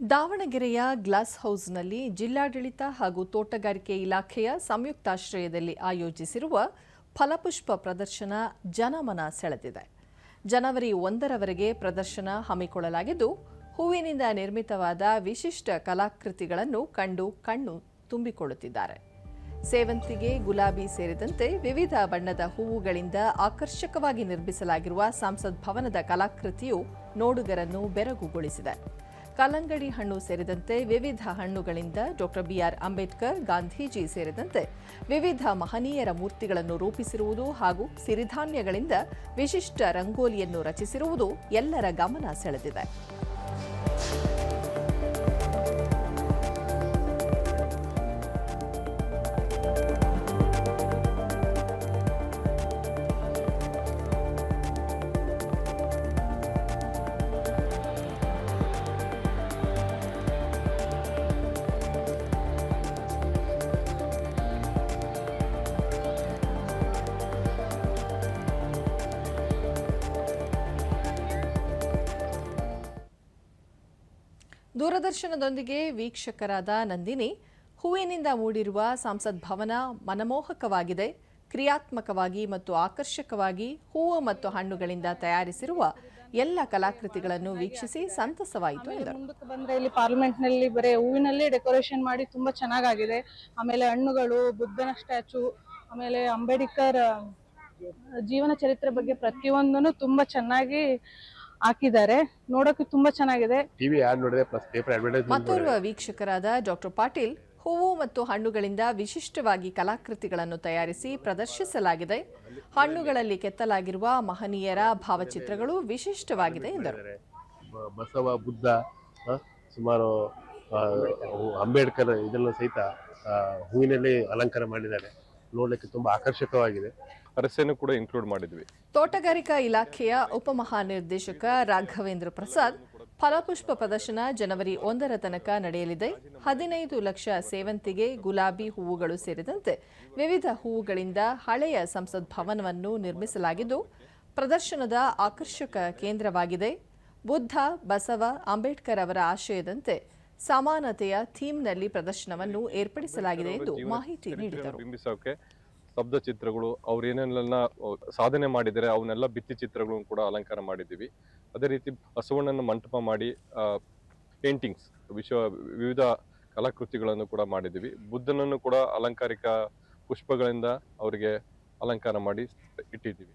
ದಾವಣಗೆರೆಯ ಗ್ಲಾಸ್ ಹೌಸ್ನಲ್ಲಿ ಜಿಲ್ಲಾಡಳಿತ ಹಾಗೂ ತೋಟಗಾರಿಕೆ ಇಲಾಖೆಯ ಸಂಯುಕ್ತಾಶ್ರಯದಲ್ಲಿ ಆಯೋಜಿಸಿರುವ ಫಲಪುಷ್ಪ ಪ್ರದರ್ಶನ ಜನಮನ ಸೆಳೆದಿದೆ. ಜನವರಿ ಒಂದರವರೆಗೆ ಪ್ರದರ್ಶನ ಹಮ್ಮಿಕೊಳ್ಳಲಾಗಿದ್ದು, ಹೂವಿನಿಂದ ನಿರ್ಮಿತವಾದ ವಿಶಿಷ್ಟ ಕಲಾಕೃತಿಗಳನ್ನು ಕಂಡು ಕಣ್ಣು ತುಂಬಿಕೊಳ್ಳುತ್ತಿದ್ದಾರೆ. ಸೇವಂತಿಗೆ ಗುಲಾಬಿ ಸೇರಿದಂತೆ ವಿವಿಧ ಬಣ್ಣದ ಹೂವುಗಳಿಂದ ಆಕರ್ಷಕವಾಗಿ ನಿರ್ಮಿಸಲಾಗಿರುವ ಸಂಸತ್ ಭವನದ ಕಲಾಕೃತಿಯು ನೋಡುಗರನ್ನು ಬೆರಗುಗೊಳಿಸಿದೆ. ಕಲ್ಲಂಗಡಿ ಹಣ್ಣು ಸೇರಿದಂತೆ ವಿವಿಧ ಹಣ್ಣುಗಳಿಂದ ಡಾಕ್ಟರ್ ಬಿಆರ್ ಅಂಬೇಡ್ಕರ್ ಗಾಂಧೀಜಿ ಸೇರಿದಂತೆ ವಿವಿಧ ಮಹನೀಯರ ಮೂರ್ತಿಗಳನ್ನು ರೂಪಿಸಿರುವುದು ಹಾಗೂ ಸಿರಿಧಾನ್ಯಗಳಿಂದ ವಿಶಿಷ್ಟ ರಂಗೋಲಿಯನ್ನು ರಚಿಸಿರುವುದು ಎಲ್ಲರ ಗಮನ ಸೆಳೆದಿದೆ. ದೂರದರ್ಶನದೊಂದಿಗೆ ವೀಕ್ಷಕರಾದ ನಂದಿನಿ ಹೂವಿನಿಂದ ಮೂಡಿರುವ ಸಂಸತ್ ಭವನ ಮನಮೋಹಕವಾಗಿದೆ. ಕ್ರಿಯಾತ್ಮಕವಾಗಿ ಮತ್ತು ಆಕರ್ಷಕವಾಗಿ ಹೂವು ಮತ್ತು ಹಣ್ಣುಗಳಿಂದ ತಯಾರಿಸಿರುವ ಎಲ್ಲ ಕಲಾಕೃತಿಗಳನ್ನು ವೀಕ್ಷಿಸಿ ಸಂತಸವಾಯಿತು ಎಂದರು. ಮುಂದಕ್ಕೆ ಬಂದ್ರೆ ಇಲ್ಲಿ ಪಾರ್ಲಿಮೆಂಟ್ನಲ್ಲಿ ಬರೀ ಹೂವಿನಲ್ಲಿ ಡೆಕೋರೇಷನ್ ಮಾಡಿ ತುಂಬಾ ಚೆನ್ನಾಗಾಗಿದೆ. ಆಮೇಲೆ ಹಣ್ಣುಗಳು ಬುದ್ಧನ ಸ್ಟ್ಯಾಚು ಆಮೇಲೆ ಅಂಬೇಡ್ಕರ್ ಜೀವನ ಚರಿತ್ರೆ ಬಗ್ಗೆ ಪ್ರತಿಯೊಂದನ್ನು ತುಂಬಾ ಚೆನ್ನಾಗಿ ಹಾಕಿದ್ದಾರೆ. ನೋಡೋಕೆ ತುಂಬಾ ಚೆನ್ನಾಗಿದೆ. ಟಿವಿ ಆಡ್ ನೋಡಿದೆ ಪ್ಲಸ್ ಪೇಪರ್ ಅಡ್ವರ್ಟೈಸ್ಮೆಂಟ್ ಮತ್ತೋರ್ವ ವೀಕ್ಷಕರಾದ ಡಾಕ್ಟರ್ ಪಾಟೀಲ್ ಹೂವು ಮತ್ತು ಹಣ್ಣುಗಳಿಂದ ವಿಶಿಷ್ಟವಾಗಿ ಕಲಾಕೃತಿಗಳನ್ನು ತಯಾರಿಸಿ ಪ್ರದರ್ಶಿಸಲಾಗಿದೆ. ಹಣ್ಣುಗಳಲ್ಲಿ ಕೆತ್ತಲಾಗಿರುವ ಮಹನೀಯರ ಭಾವಚಿತ್ರಗಳು ವಿಶಿಷ್ಟವಾಗಿದೆ ಎಂದರು. ಬಸವ ಬುದ್ಧ ಸುಮಾರು ಅಂಬೇಡ್ಕರ್ ಇದೆಲ್ಲ ಸಹಿತ ಹೂವಿನಲ್ಲಿ ಅಲಂಕಾರ ಮಾಡಿದ್ದಾರೆ. ನೋಡಲಿಕ್ಕೆ ತುಂಬಾ ಆಕರ್ಷಕವಾಗಿದೆ. ಪರಸೆಯನ್ನು ಕೂಡ ಇನ್ಕ್ಲೂಡ್ ಮಾಡಿದ್ವಿ. ತೋಟಗಾರಿಕಾ ಇಲಾಖೆಯ ಉಪಮಹಾನಿರ್ದೇಶಕ ರಾಘವೇಂದ್ರ ಪ್ರಸಾದ್ ಫಲಪುಷ್ಪ ಪ್ರದರ್ಶನ ಜನವರಿ ಒಂದರ ತನಕ ನಡೆಯಲಿದೆ. ಹದಿನೈದು ಲಕ್ಷ ಸೇವಂತಿಗೆ ಗುಲಾಬಿ ಹೂವುಗಳು ಸೇರಿದಂತೆ ವಿವಿಧ ಹೂವುಗಳಿಂದ ಹಳೆಯ ಸಂಸತ್ ಭವನವನ್ನು ನಿರ್ಮಿಸಲಾಗಿದ್ದು ಪ್ರದರ್ಶನದ ಆಕರ್ಷಕ ಕೇಂದ್ರವಾಗಿದೆ. ಬುದ್ಧ ಬಸವ ಅಂಬೇಡ್ಕರ್ ಅವರ ಆಶಯದಂತೆ ಸಮಾನತೆಯ ಥೀಮ್ನಲ್ಲಿ ಪ್ರದರ್ಶನವನ್ನು ಏರ್ಪಡಿಸಲಾಗಿದೆ ಎಂದು ಮಾಹಿತಿ ನೀಡಿದರು. ಸ್ತಬ್ಧ ಚಿತ್ರಗಳು, ಅವ್ರು ಏನೇನೆಲ್ಲ ಸಾಧನೆ ಮಾಡಿದರೆ ಅವನ್ನೆಲ್ಲ ಭಿತ್ತಿ ಚಿತ್ರಗಳನ್ನು ಕೂಡ ಅಲಂಕಾರ ಮಾಡಿದ್ದೀವಿ. ಅದೇ ರೀತಿ ಬಸವಣ್ಣನ ಮಂಟಪ ಮಾಡಿ ಪೇಂಟಿಂಗ್ಸ್ ವಿಶ್ವ, ವಿವಿಧ ಕಲಾಕೃತಿಗಳನ್ನು ಕೂಡ ಮಾಡಿದ್ದೀವಿ. ಬುದ್ಧನನ್ನು ಕೂಡ ಅಲಂಕಾರಿಕ ಪುಷ್ಪಗಳಿಂದ ಅವರಿಗೆ ಅಲಂಕಾರ ಮಾಡಿ ಇಟ್ಟಿದ್ದೀವಿ.